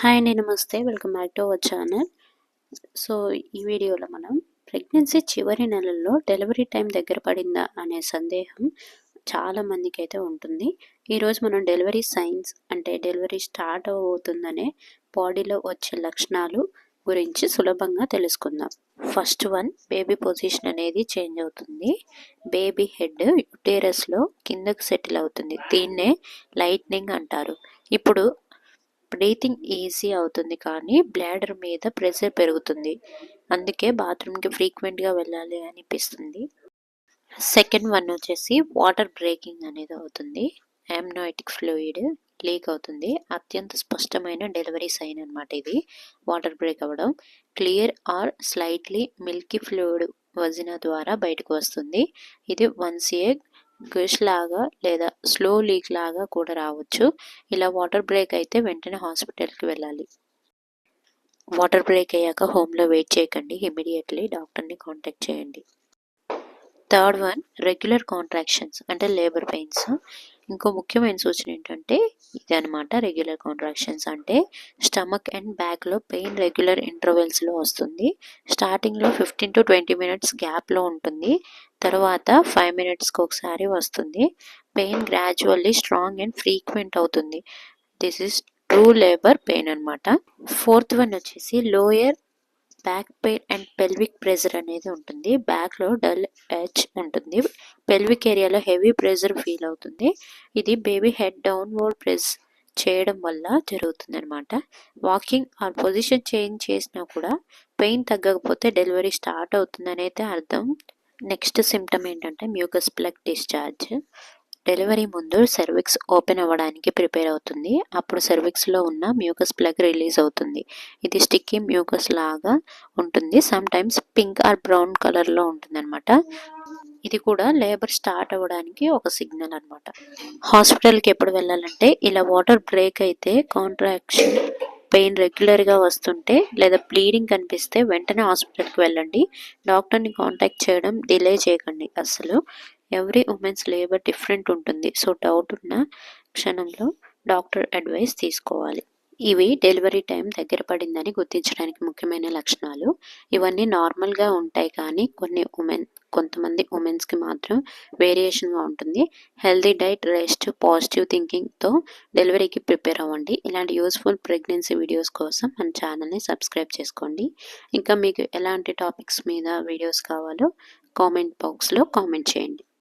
Hi అండి నమస్తే. Welcome back to our channel so ఈ వీడియోలో మనం ప్రెగ్నెన్సీ చివరి నెలల్లో డెలివరీ టైం దగ్గర పడిందా అనే సందేహం చాలా మందికి అయితే ఉంటుంది ఈరోజు మనం డెలివరీ సైన్స్ అంటే డెలివరీ స్టార్ట్ అవుతుందనే బాడీలో వచ్చే లక్షణాలు గురించి సులభంగా తెలుసుకుందాం. ఫస్ట్ వన్ బేబీ పొజిషన్ అనేది చేంజ్ అవుతుంది. బేబీ హెడ్ యుటేరస్లో కిందకు సెటిల్ అవుతుంది. దీన్నే లైట్నింగ్ అంటారు. ఇప్పుడు బ్రీతింగ్ ఈజీ అవుతుంది కానీ బ్లాడర్ మీద ప్రెషర్ పెరుగుతుంది. అందుకే బాత్రూమ్కి ఫ్రీక్వెంట్గా వెళ్ళాలి అనిపిస్తుంది. సెకండ్ వన్ వచ్చేసి వాటర్ బ్రేకింగ్ అనేది అవుతుంది. యామ్నోయిటిక్ ఫ్లూయిడ్ లీక్ అవుతుంది. అత్యంత స్పష్టమైన డెలివరీ సైన్ అనమాట ఇది. వాటర్ బ్రేక్ అవ్వడం. Clear or slightly milky fluid vagina ద్వారా బయటకు వస్తుంది. ఇది వన్స్ ఏ గుష్ లాగా లేదా స్లో లీక్ లాగా కూడా రావచ్చు. ఇలా వాటర్ బ్రేక్ అయితే వెంటనే హాస్పిటల్కి వెళ్ళాలి. వాటర్ బ్రేక్ అయ్యాక హోమ్లో వెయిట్ చేయకండి. ఇమీడియట్లీ డాక్టర్ని కాంటాక్ట్ చేయండి. థర్డ్ వన్ రెగ్యులర్ కాంట్రాక్షన్స్ అంటే లేబర్ పెయిన్స్. ఇంకో ముఖ్యమైన సూచన ఏంటంటే ఇది అనమాట రెగ్యులర్ కాంట్రాక్షన్స్ అంటే స్టమక్ అండ్ బ్యాక్లో పెయిన్ రెగ్యులర్ ఇంటర్వెల్స్లో వస్తుంది. స్టార్టింగ్లో ఫిఫ్టీన్ టు ట్వంటీ మినిట్స్ గ్యాప్లో ఉంటుంది. తర్వాత ఫైవ్ మినిట్స్కి ఒకసారి వస్తుంది. Pain gradually strong and frequent అవుతుంది. This is true labour pain అనమాట ఫోర్త్ వన్ వచ్చేసి lower back pain and pelvic pressure అనేది ఉంటుంది. బ్యాక్లో డల్ హెచ్ ఉంటుంది. పెల్విక్ ఏరియాలో హెవీ ప్రెజర్ ఫీల్ అవుతుంది. ఇది బేబీ హెడ్ డౌన్వర్డ్ ప్రెస్ చేయడం వల్ల జరుగుతుంది అనమాట వాకింగ్ ఆ పొజిషన్ చేంజ్ చేసినా కూడా పెయిన్ తగ్గకపోతే డెలివరీ స్టార్ట్ అవుతుందని అయితే అర్థం. నెక్స్ట్ సిమ్టమ్ ఏంటంటే మ్యూకస్ ప్లగ్ డిశ్చార్జ్ డెలివరీ ముందు సర్విక్స్ ఓపెన్ అవ్వడానికి ప్రిపేర్ అవుతుంది. అప్పుడు సర్విక్స్లో ఉన్న మ్యూకస్ ప్లగ్ రిలీజ్ అవుతుంది. ఇది స్టిక్కీ మ్యూకస్ లాగా ఉంటుంది. Sometimes pink or brown కలర్లో ఉంటుంది అనమాట ఇది కూడా లేబర్ స్టార్ట్ అవ్వడానికి ఒక సిగ్నల్ అనమాట హాస్పిటల్కి ఎప్పుడు వెళ్ళాలంటే ఇలా వాటర్ బ్రేక్ అయితే కాంట్రాక్షన్ పెయిన్ రెగ్యులర్గా వస్తుంటే లేదా బ్లీడింగ్ కనిపిస్తే వెంటనే హాస్పిటల్కి వెళ్ళండి. డాక్టర్ని కాంటాక్ట్ చేయడం డిలే చేయకండి. అసలు ఎవ్రీ ఉమెన్స్ లేబర్ డిఫరెంట్ ఉంటుంది. సో డౌట్ ఉన్న క్షణంలో డాక్టర్ అడ్వైస్ తీసుకోవాలి. ఇవి డెలివరీ టైం దగ్గర పడిందని గుర్తించడానికి ముఖ్యమైన లక్షణాలు. ఇవన్నీ నార్మల్గా ఉంటాయి కానీ కొన్ని ఉమెన్ కొంతమంది ఉమెన్స్కి మాత్రం వేరియేషన్గా ఉంటుంది. హెల్తీ డైట్ రెస్ట్ పాజిటివ్ థింకింగ్తో డెలివరీకి ప్రిపేర్ అవ్వండి. ఇలాంటి యూస్ఫుల్ ప్రెగ్నెన్సీ వీడియోస్ కోసం మన ఛానల్ని సబ్స్క్రైబ్ చేసుకోండి. ఇంకా మీకు ఎలాంటి టాపిక్స్ మీద వీడియోస్ కావాలో కామెంట్ బాక్స్లో కామెంట్ చేయండి.